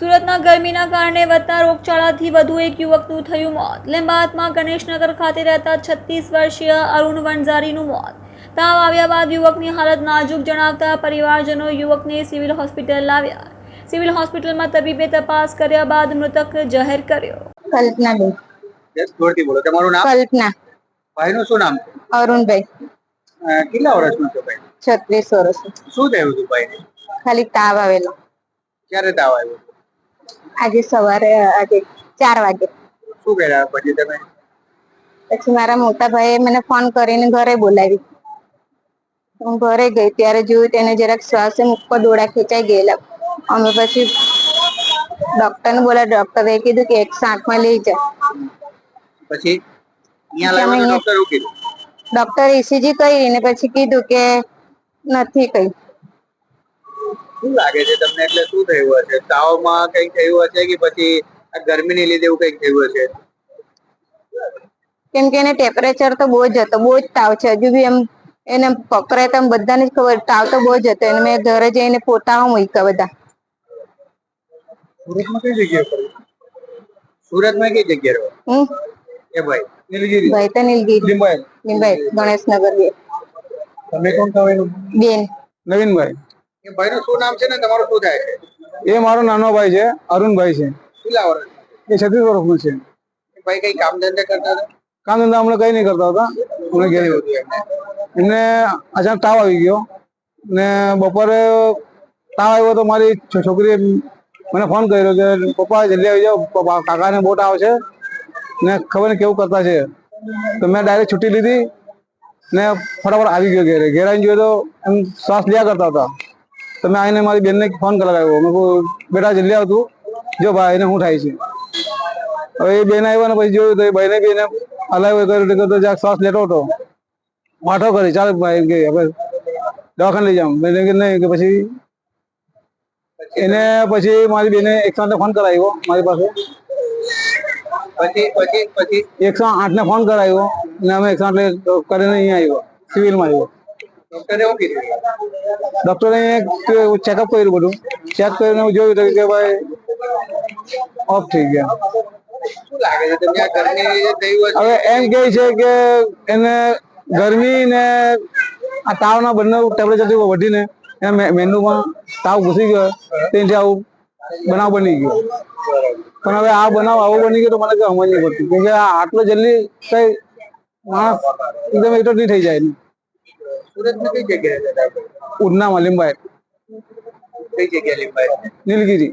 સુરતના ગરમીના કારણે વધતા રોગચાળાથી વધુ એક યુવકનું થયું મોત. લીંબાયતમાં ગણેશનગર ખાતે રહેતા છત્રીસ વર્ષીય અરુણ વણઝારીનું મોત. તાવ આવ્યા બાદ યુવકની હાલત નાજુક જણાવતા પરિવારજનો યુવકને સિવિલ હોસ્પિટલ લાવ્યા. સિવિલ હોસ્પિટલમાં તબીબે તપાસ કર્યા બાદ મૃતક જાહેર કર્યો. કલ્પના બેન. યસ જોરથી બોલો. તમારું નામ? કલ્પના. ભાઈનું શું નામ? અરુણભાઈ. અ, કેટલા વર્ષનું છે ભાઈ? છત્રીસ વર્ષ શું થયું હતું ભાઈ ખાલી તાવ આવેલો. ક્યારે તાવ આવ્યો? આજે સવારે આજે ચાર વાગે. શું કર્યા પછી તમે? પછી મારા મોટા ભાઈએ મને ફોન કરીને ઘરે બોલાવી. હું ઘરે ગઈ ત્યારે જોયું તેને જરાક શ્વાસે મુખ પર ડોળા ખેંચાઈ ગયેલા. અમે પછી ડોક્ટરને બોલા ડોક્ટરે કીધું કે એક આઠમાં લઈ જા. પછી ડોક્ટર ઈસીજી કહી કરી ને પછી કીધું કે નથી કઈ. શું લાગે છે તમને? એટલે શું થયું હશે તાવમાં કંઈક થયું હશે કે પછી આ ગરમીને લીધે એવું કંઈક થયું હશે કેમ કે એને ટેમ્પરેચર તો બહુ જ હતો. બહુ જ તાવ છે. હજુ બી એમ એને પકડે તો બધાને જ ખબર. તાવ તો બહુ જ હતો. એને મેં ઘરે જઈને પોતામાં મૂક્યા બધા. સુરતમાં કઈ જગ્યાએ ફર્યું? સુરતમાં કઈ જગ્યાએ રહો હું એ ભાઈ નીલગીરી. ભાઈ તો નીલગીરી. લીંબાયત લીંબાઈ ગણેશનગર બે. તમે કોણ થવાય બેન. નવીનભાઈ. એ ભાઈનું શું નામ છે ને તમારું શું થાય છે? એ મારો નાનો ભાઈ છે અરુણભાઈ છે. કેટલા વર્ષ એ છત્રીસ વર્ષનો છે. ભાઈ કઈ કામ ધંધા કરતા હતા? કામ ધંધા હમણાં કઈ નહીં કરતા હતા. હમણાં ઘેર એમને? અચાનક તાવ આવી ગયો. ને બપોરે તાવ આવ્યો તો મારી છોકરીએ મને ફોન કર્યો કે પપ્પા જલ્દી આવી જાઓ. પપ્પા કાકાને બોટ આવશે. ને ખબર નહીં કેવું કરતા છે. તો મેં ડાયરેક્ટ છૂટી લીધી. ને ફટાફટ આવી ગયો ઘેરે. ઘેર આવીને જોયો તો એમ શ્વાસ લ્યા કરતા હતા. તો મેં આવીને મારી બેનને ફોન કરાવ્યો મેં કહું બેટા જલ્દી આવતું. જો ભાઈ એને શું થાય છે? હવે એ બેન આવ્યા ને પછી જોયું તો એ ભાઈને બી એને હલાવ્યો કર્યો જ્યાં શ્વાસ લેતો હતો. વાંઠો કરી ચાલ ભાઈ એમ કે હવે દવાખાને લઈ જાઉં. બેને કે નહીં કે પછી એને પછી મારી બેને એકસો આઠને ફોન કરાવ્યો મારી પાસે. પછી પછી પછી? એકસો આઠને ફોન કરાવ્યો ને અમે એકસો આઠ કરીને અહીંયા આવ્યો સિવિલમાં આવ્યો. ડોક્ટરે શું કીધું? ડોક્ટરે ચેકઅપ કર્યું બધું. ચેક કરીને હું જોયું કે ભાઈ ઓફ થઈ ગયા. હવે એમ કે છે કે એને ગરમી ને આ તાવના બંને ટેમ્પરેચર વધીને એના મેન્યુમાં તાવ ઘૂસી ગયો તેથી આવું બનાવ બની ગયો. પણ હવે આ બનાવ આવો બની ગયો તો મને કઈ સમજ નહીં પડતી. કેમ કે આ આટલો જલ્દી કઈ માણસ એકદમ એટલો નહીં થઈ જાય ને. સુરતમાં કઈ જગ્યાએ હતા ઉડનામાં લીંબાય કઈ જગ્યાએ લીંબાય નીલગીરી